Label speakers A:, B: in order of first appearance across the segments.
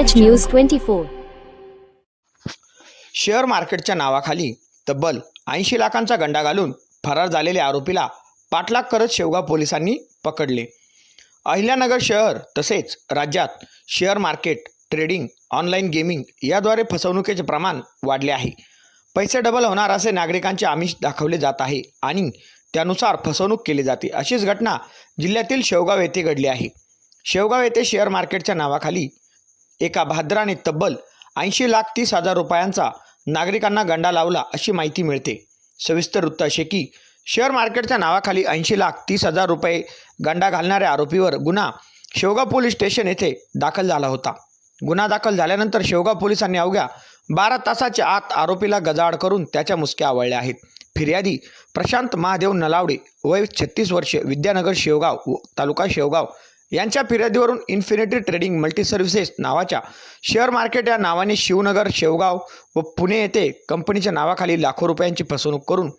A: H news twenty four
B: share मार्केटच्या नावाखाली तब्बल ऐंशी लाखांचा गंडा घालून फरार झालेल्या आरोपीला पाठलाग करत शेवगाव पोलिसांनी पकडले. अहिल्यानगर शहर तसेच राज्यात share market trading online gaming याद्वारे फसवणुकीचे प्रमाण वाढले आहे. पैसे डबल होणार असे नागरिकांचे आमिष दाखवले जात आहे आणि त्यानुसार फसवणूक केली जाते अशीच घटना जिल्ह्यातील शेवगाव येथे घडली आहे. शेवगाव येथे शेअर मार्केटच्या नावाखाली एका भाद्राने तब्बल ऐंशी लाख तीस हजार रुपयांचा नागरिकांना गंडा लावला अशी माहिती मिळते. सविस्तर वृत्त असे की शेअर मार्केटच्या नावाखाली ऐंशी लाख तीस हजार रुपये गंडा घालणाऱ्या आरोपीवर गुन्हा शेवगाव पोलीस स्टेशन येथे दाखल झाला होता. गुन्हा दाखल झाल्यानंतर शेवगाव पोलिसांनी अवघ्या बारा तासाच्या आत आरोपीला गजाआड करून त्याच्या मुसक्या आवळल्या आहेत. फिर्यादी प्रशांत महादेव नलावडे वय छत्तीस वर्ष विद्यानगर शेवगाव व तालुका शेवगाव यांच्या फिर्यादीवरून इन्फिनिटी ट्रेडिंग मल्टी सर्व्हिसेस नावाच्या शेअर मार्केट या नावाने शिवनगर शेवगाव व पुणे येथे कंपनीच्या नावाखाली लाखो रुपयांची फसवणूक करून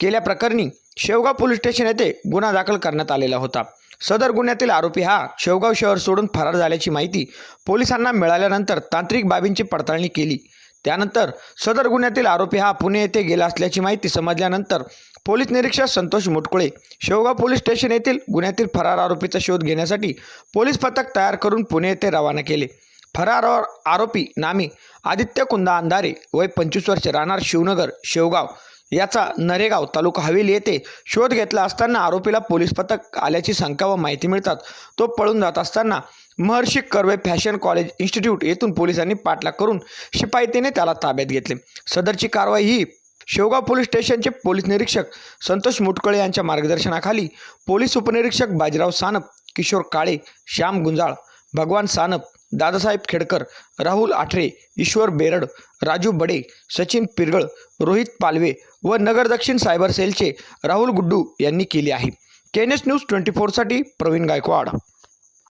B: केल्याप्रकरणी शेवगाव पोलीस स्टेशन येथे गुन्हा दाखल करण्यात आलेला होता. सदर गुन्ह्यातील आरोपी हा शेवगाव शहर सोडून फरार झाल्याची माहिती पोलिसांना मिळाल्यानंतर तांत्रिक बाबींची पडताळणी केली. त्यानंतर सदर गुन्ह्यातील आरोपी हा पुणे येथे गेला असल्याची माहिती समजल्यानंतर पोलीस निरीक्षक संतोष मुटकुळे शेवगाव पोलीस स्टेशन येथील गुन्ह्यातील फरार आरोपीचा शोध घेण्यासाठी पोलीस पथक तयार करून पुणे येथे रवाना केले. फरार आरोपी नामी आदित्य कुंदा अंधारे वय पंचवीस वर्ष राहणार शिवनगर शेवगाव याचा नरेगाव तालुका हवेली येथे शोध घेतला असताना आरोपीला पोलीस पथक आल्याची शंका व माहिती मिळतात. तो पळून जात असताना Maharshi Karve fashion college institute येथून पोलिसांनी पाठलाग करून शिपाईतीने त्याला ताब्यात घेतले. सदरची कारवाई ही शेवगाव पोलीस स्टेशनचे पोलीस निरीक्षक संतोष मुटकळे यांच्या मार्गदर्शनाखाली पोलीस उपनिरीक्षक बाजीराव सानप किशोर काळे श्याम गुंजाळ भगवान सानप दादासाहेब खेडकर राहुल आठरे ईश्वर बेरड राजू बडे सचिन पिरगळ रोहित पालवे व नगर दक्षिण सायबर सेलचे राहुल गुड्डू यांनी केली आहे. केनेस न्यूज ट्वेंटी फोरसाठी प्रवीण गायकवाड.